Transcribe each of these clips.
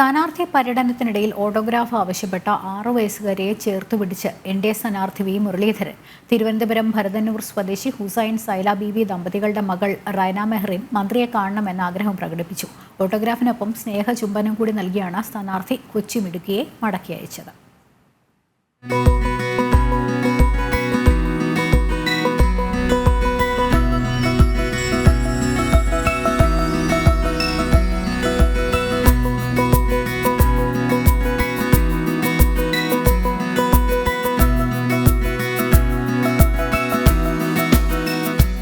സ്ഥാനാർത്ഥി പര്യടനത്തിനിടയിൽ ഓട്ടോഗ്രാഫ് ആവശ്യപ്പെട്ട ആറു വയസ്സുകാരിയെ ചേർത്ത് പിടിച്ച് എൻ ഡി എ സ്ഥാനാർത്ഥി വി മുരളീധരൻ. തിരുവനന്തപുരം ഭരതന്നൂർ സ്വദേശി ഹുസൈൻ സൈല ബീബി ദമ്പതികളുടെ മകൾ റൈന മെഹ്റിൻ മന്ത്രിയെ കാണണമെന്ന ആഗ്രഹം പ്രകടിപ്പിച്ചു. ഓട്ടോഗ്രാഫിനൊപ്പം സ്നേഹചുംബനം കൂടി നൽകിയാണ് സ്ഥാനാർത്ഥി കൊച്ചി മിടുക്കിയെ മടക്കി അയച്ചത്.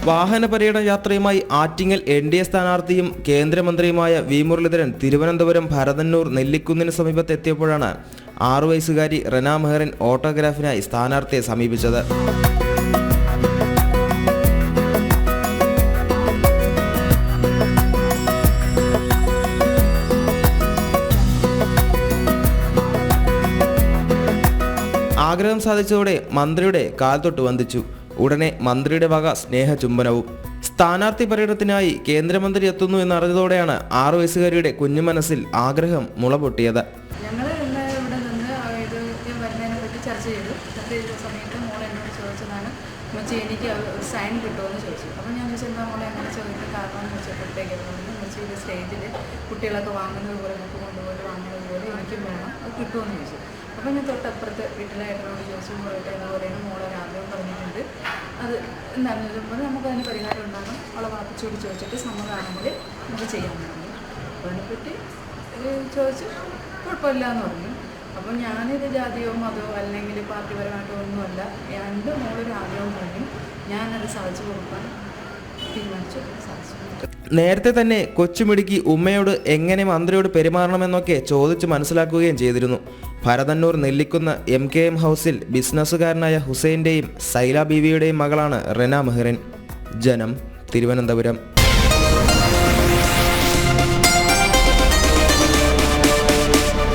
വാഹന പര്യടന യാത്രയുമായി ആറ്റിങ്ങൽ എൻ ഡി എ സ്ഥാനാർത്ഥിയും കേന്ദ്രമന്ത്രിയുമായ വി മുരളീധരൻ തിരുവനന്തപുരം ഭരതന്നൂർ നെല്ലിക്കുന്നിന് സമീപത്ത് എത്തിയപ്പോഴാണ് ആറു വയസ്സുകാരി റെന മെഹറിൻ ഓട്ടോഗ്രാഫിനായി സ്ഥാനാർത്ഥിയെ സമീപിച്ചത്. ആഗ്രഹം സാധിച്ചതോടെ മന്ത്രിയുടെ കാൽ തൊട്ട് വന്ദിച്ചു. ഉടനെ മന്ത്രിയുടെ വക സ്നേഹചുംബനവും സ്ഥാനാർത്ഥി പര്യടനത്തിനായി കേന്ദ്രമന്ത്രി എത്തുന്നു എന്നറിഞ്ഞതോടെയാണ് ആറു വയസ്സുകാരിയുടെ കുഞ്ഞു മനസ്സിൽ ആഗ്രഹം മുളപൊട്ടിയത്. എനിക്ക് സൈൻ കിട്ടുമെന്ന് ചോദിച്ചു. അപ്പോൾ ഞാൻ ചോദിച്ചു എന്താ മോളെ എങ്ങനെ ചോദിക്കാൻ കാരണം എന്ന് ചോദിച്ചപ്പോഴത്തേക്ക് ഉമ്മച്ചി ഇത് സ്റ്റേജിൽ കുട്ടികളൊക്കെ വാങ്ങുന്നത് പോലെ ബുക്ക് കൊണ്ടുപോയി വാങ്ങുന്നത് പോലെ എനിക്കും വേണം അത് കിട്ടുമെന്ന് ചോദിച്ചു. അപ്പോൾ ഞാൻ തൊട്ടപ്പുറത്ത് വീട്ടിലായിട്ടോട് ചോദിച്ചു മോളേട്ട് എന്താ പറയുന്നത് മോളൊരു ആഗ്രഹം പറഞ്ഞിട്ടുണ്ട് അത് എന്താണ് വരുമ്പോൾ നമുക്ക് നമുക്കതിന് പരിഹാരം ഉണ്ടാകും. അവളെ വാപ്പിച്ചോട് ചോദിച്ചിട്ട് സമ്മതമാണെങ്കിൽ നമുക്ക് ചെയ്യാൻ തുടങ്ങി അപ്പോൾ അതിനെപ്പറ്റി ചോദിച്ച് ചോദിച്ചു കുഴപ്പമില്ല എന്ന് പറഞ്ഞു. അപ്പോൾ ഞാനിത് ജാതിയോ മതമോ അല്ലെങ്കിൽ പാർട്ടിപരമായിട്ടോ ഒന്നുമല്ല എന്റെ മോളൊരു ആഗ്രഹം പറഞ്ഞു. ഞാനത് സാധിച്ചു കൊടുക്കാൻ നേരത്തെ തന്നെ കൊച്ചുമിടുക്കി ഉമ്മയോട് എങ്ങനെ മന്ത്രിയോട് പെരുമാറണമെന്നൊക്കെ ചോദിച്ച് മനസ്സിലാക്കുകയും ചെയ്തിരുന്നു. Bharathannoor Nellikkunnu M K M ഹൗസിൽ ബിസിനസ്സുകാരനായ ഹുസൈന്റെയും സൈല ബീവിയുടെയും മകളാണ് റെന മെഹ്റിൻ. ജനം തിരുവനന്തപുരം.